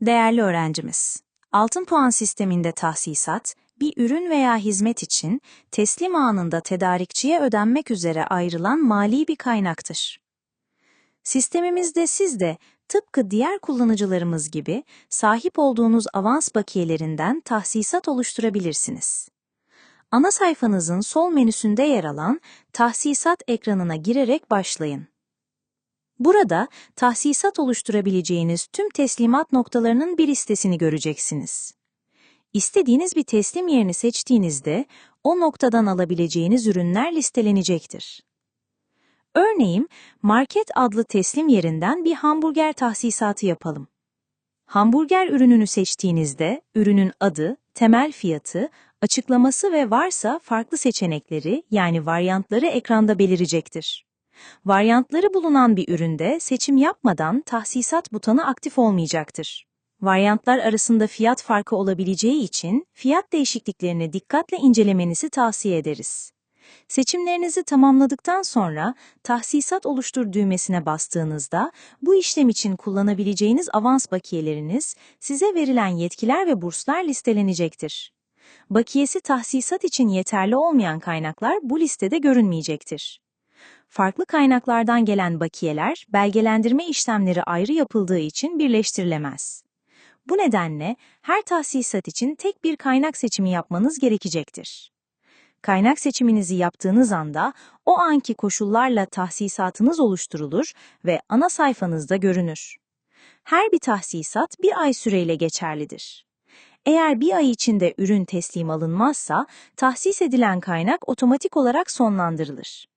Değerli öğrencimiz, altın puan sisteminde tahsisat, bir ürün veya hizmet için teslim anında tedarikçiye ödenmek üzere ayrılan mali bir kaynaktır. Sistemimizde siz de tıpkı diğer kullanıcılarımız gibi sahip olduğunuz avans bakiyelerinden tahsisat oluşturabilirsiniz. Ana sayfanızın sol menüsünde yer alan tahsisat ekranına girerek başlayın. Burada tahsisat oluşturabileceğiniz tüm teslimat noktalarının bir listesini göreceksiniz. İstediğiniz bir teslim yerini seçtiğinizde o noktadan alabileceğiniz ürünler listelenecektir. Örneğin, market adlı teslim yerinden bir hamburger tahsisatı yapalım. Hamburger ürününü seçtiğinizde ürünün adı, temel fiyatı, açıklaması ve varsa farklı seçenekleri yani varyantları ekranda belirecektir. Varyantları bulunan bir üründe seçim yapmadan tahsisat butonu aktif olmayacaktır. Varyantlar arasında fiyat farkı olabileceği için fiyat değişikliklerini dikkatle incelemenizi tavsiye ederiz. Seçimlerinizi tamamladıktan sonra tahsisat oluştur düğmesine bastığınızda bu işlem için kullanabileceğiniz avans bakiyeleriniz size verilen yetkiler ve burslar listelenecektir. Bakiyesi tahsisat için yeterli olmayan kaynaklar bu listede görünmeyecektir. Farklı kaynaklardan gelen bakiyeler belgelendirme işlemleri ayrı yapıldığı için birleştirilemez. Bu nedenle her tahsisat için tek bir kaynak seçimi yapmanız gerekecektir. Kaynak seçiminizi yaptığınız anda o anki koşullarla tahsisatınız oluşturulur ve ana sayfanızda görünür. Her bir tahsisat bir ay süreyle geçerlidir. Eğer bir ay içinde ürün teslim alınmazsa tahsis edilen kaynak otomatik olarak sonlandırılır.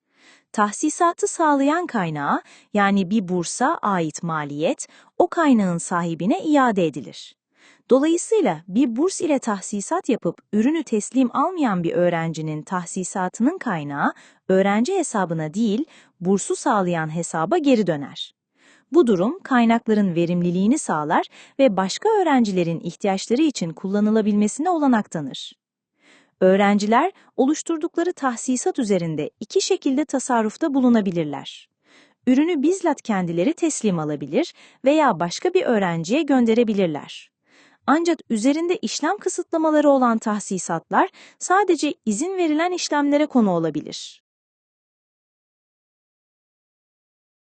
Tahsisatı sağlayan kaynağa yani bir bursa ait maliyet o kaynağın sahibine iade edilir. Dolayısıyla bir burs ile tahsisat yapıp ürünü teslim almayan bir öğrencinin tahsisatının kaynağı öğrenci hesabına değil, bursu sağlayan hesaba geri döner. Bu durum kaynakların verimliliğini sağlar ve başka öğrencilerin ihtiyaçları için kullanılabilmesine olanak tanır. Öğrenciler oluşturdukları tahsisat üzerinde iki şekilde tasarrufta bulunabilirler. Ürünü bizzat kendileri teslim alabilir veya başka bir öğrenciye gönderebilirler. Ancak üzerinde işlem kısıtlamaları olan tahsisatlar sadece izin verilen işlemlere konu olabilir.